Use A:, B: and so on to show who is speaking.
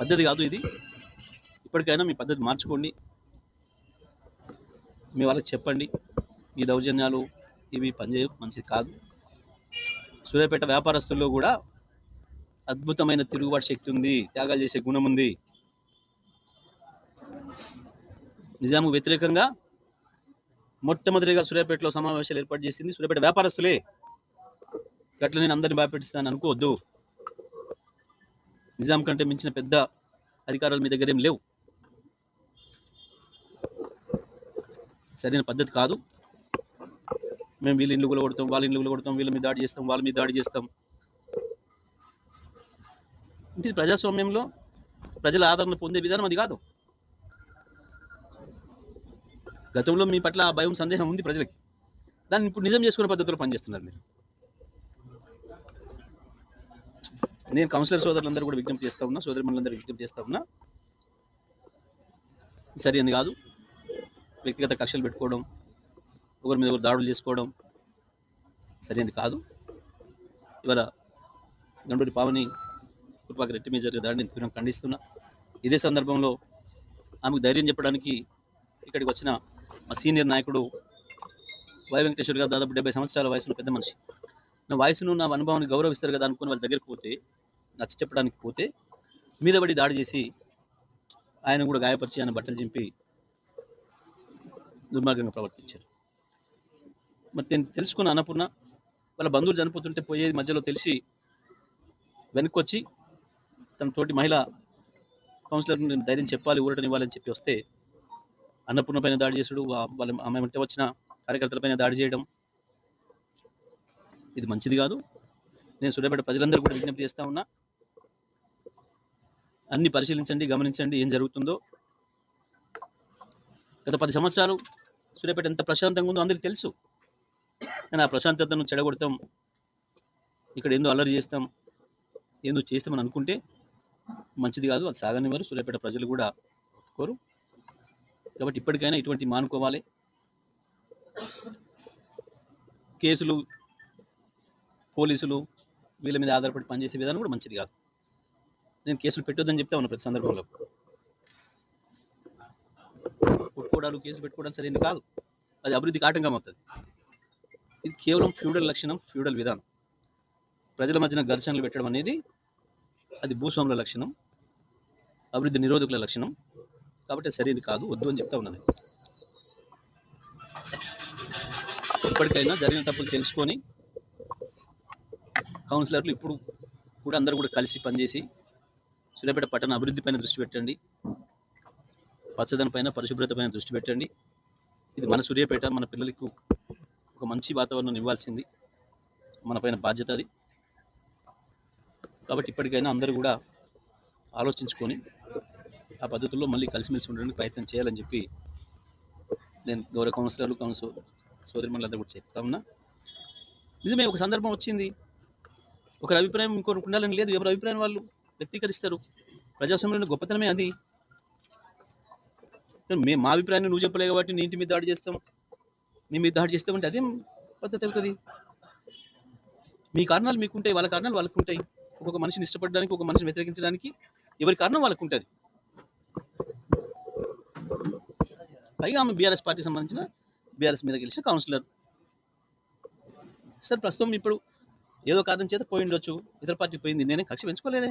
A: పద్ధతి కాదు ఇది. ఇప్పటికైనా మీ పద్ధతి మార్చుకోండి. మీ వాళ్ళకి చెప్పండి. ఈ దౌర్జన్యాలు ఇవి పనిచేయ మంచిది కాదు. సూర్యాపేట వ్యాపారస్తుల్లో కూడా అద్భుతమైన తిరుగుబాటు శక్తి ఉంది త్యాగాలు చేసే గుణం ఉంది. నిజాము వ్యతిరేకంగా మొట్టమొదటిగా సూర్యాపేటలో సమావేశాలు ఏర్పాటు చేసింది సూర్యాపేట వ్యాపారస్తులే. గట్ల నేను అందరిని భయపెట్టిస్తాను అనుకోవద్దు. నిజాం కంటే మించిన పెద్ద అధికారాలు మీ దగ్గర ఏం లేవు. సరైన పద్ధతి కాదు. మేము వీళ్ళ ఇల్లు కొడతాం వాళ్ళ ఇల్లు కొడతాం వీళ్ళ మీద దాడి చేస్తాం వాళ్ళ మీద దాడి చేస్తాం. ఇది ప్రజాస్వామ్యంలో ప్రజల ఆదరణ పొందే విధానం అది కాదు. గతంలో మీ పట్ల భయం సందేహం ఉంది ప్రజలకి. దాన్ని ఇప్పుడు నిజం చేసుకునే పద్ధతిలో పనిచేస్తున్నారు మీరు. నేను కౌన్సిలర్ సోదరులందరూ కూడా విజ్ఞప్తి చేస్తా ఉన్నా సోదరి మనులందరూ విజ్ఞప్తి చేస్తా ఉన్నా. సరైనది కాదు. వ్యక్తిగత కక్షలు పెట్టుకోవడం ఒకరి మీద ఒకరు దాడులు చేసుకోవడం సరైనది కాదు. ఇవాళ గండూరి పావని కృపాకి రెట్టి మీద జరిగే దాడిని తీవ్రం ఖండిస్తున్నా. ఇదే సందర్భంలో ఆమెకు ధైర్యం చెప్పడానికి ఇక్కడికి వచ్చిన మా సీనియర్ నాయకుడు వై వెంకటేశ్వర్ గారు దాదాపు డెబ్బై సంవత్సరాల వయసులో పెద్ద మనిషి. నా వయసును నా అనుభవాన్ని గౌరవిస్తారు కదా అనుకుని వాళ్ళ దగ్గరికి పోతే నచ్చ చెప్పడానికి పోతే మీద పడి దాడి చేసి ఆయన కూడా గాయపరిచి ఆయన బట్టలు చింపి దుర్మార్గంగా ప్రవర్తించారు. మరి నేను తెలుసుకున్న అన్నపూర్ణ వాళ్ళ బంధువులు చనిపోతుంటే పోయేది మధ్యలో తెలిసి వెనక్కి వచ్చి తన తోటి మహిళ కౌన్సిలర్ నేను ధైర్యం చెప్పాలి ఊరటని ఇవ్వాలని చెప్పి వస్తే అన్నపూర్ణ పైన దాడి చేసుడు వాళ్ళ ఆమె వెంట వచ్చిన కార్యకర్తల పైన దాడి చేయడం ఇది మంచిది కాదు. నేను సూర్యాపేట ప్రజలందరూ కూడా విజ్ఞప్తి చేస్తా ఉన్నా అన్ని పరిశీలించండి గమనించండి ఏం జరుగుతుందో. గత పది సంవత్సరాలు సూర్యాపేట ఎంత ప్రశాంతంగా ఉందో అందరికీ తెలుసు. కానీ ఆ ప్రశాంతతను చెడగొడతాం ఇక్కడ ఏందో అల్లరి చేస్తాం ఏందో చేస్తామని అనుకుంటే మంచిది కాదు అది సాగనివ్వరు. సూర్యాపేట ప్రజలు కూడా కోరు కాబట్టి ఇప్పటికైనా ఇటువంటి మానుకోవాలి. కేసులు పోలీసులు వీళ్ళ మీద ఆధారపడి పనిచేసే విధానం కూడా మంచిది కాదు. నేను కేసులు పెట్టొద్దని చెప్తా ఉన్నా ప్రతి సందర్భంలో. కొట్టుకోవడాలు కేసు పెట్టుకోవడం సరైనది కాదు. అది అభివృద్ధికి ఆటంకం అవుతుంది. ఇది కేవలం ఫ్యూడల్ లక్షణం ఫ్యూడల్ విధానం. ప్రజల మధ్యన ఘర్షణలు పెట్టడం అనేది అది భూస్వాముల లక్షణం అభివృద్ధి నిరోధకుల లక్షణం. కాబట్టి అది సరైనది కాదు వద్దు అని చెప్తా ఉన్నాను. ఇప్పటికైనా జరిగిన తప్పులు తెలుసుకొని కౌన్సిలర్లు ఇప్పుడు కూడా అందరూ కూడా కలిసి పనిచేసి సూర్యాపేట పట్టణ అభివృద్ధి పైన దృష్టి పెట్టండి. పచ్చదనం పైన పరిశుభ్రత పైన దృష్టి పెట్టండి. ఇది మన సూర్యాపేట మన పిల్లలకు ఒక మంచి వాతావరణం ఇవ్వాల్సింది. మన పైన బాధ్యత అది. కాబట్టి ఇప్పటికైనా అందరూ కూడా ఆలోచించుకొని ఆ పద్ధతుల్లో మళ్ళీ కలిసిమెలిసి ఉండడానికి ప్రయత్నం చేయాలని చెప్పి నేను గౌరవ కౌన్సిలర్లు కౌన్సిల్ సోదరిమణులందరూ కూడా చెప్తా ఉన్నా. నిజమే ఒక సందర్భం వచ్చింది. ఒకరి అభిప్రాయం ఇంకొకరికి ఉండాలని లేదు ఎవరి అభిప్రాయం వాళ్ళు? వ్యక్తీకరిస్తారు. ప్రజాస్వామ్యంలో గొప్పతనమే అది. మే మేము మా అభిప్రాయాన్ని నువ్వు చెప్పలే కాబట్టి నీ ఇంటి మీద దాడి చేస్తాం. నీ మీద దాడి చేస్తామంటే అదేం పద్ధతి అవుతుంది? మీ కారణాలు మీకుంటాయి వాళ్ళ కారణాలు వాళ్ళకు ఉంటాయి ఒక్కొక్క మనిషిని ఇష్టపడడానికి ఒక మనిషిని వ్యతిరేకించడానికి ఎవరి కారణం వాళ్ళకు ఉంటుంది పైగా ఆమె బీఆర్ఎస్ పార్టీకి సంబంధించిన బీఆర్ఎస్ మీద గెలిచిన కౌన్సిలర్. సార్ ప్రస్తుతం ఇప్పుడు ఏదో కారణం చేత పోయి ఉండొచ్చు. ఇతర పార్టీ పోయింది. నేనే కక్ష పెంచుకోలేదే.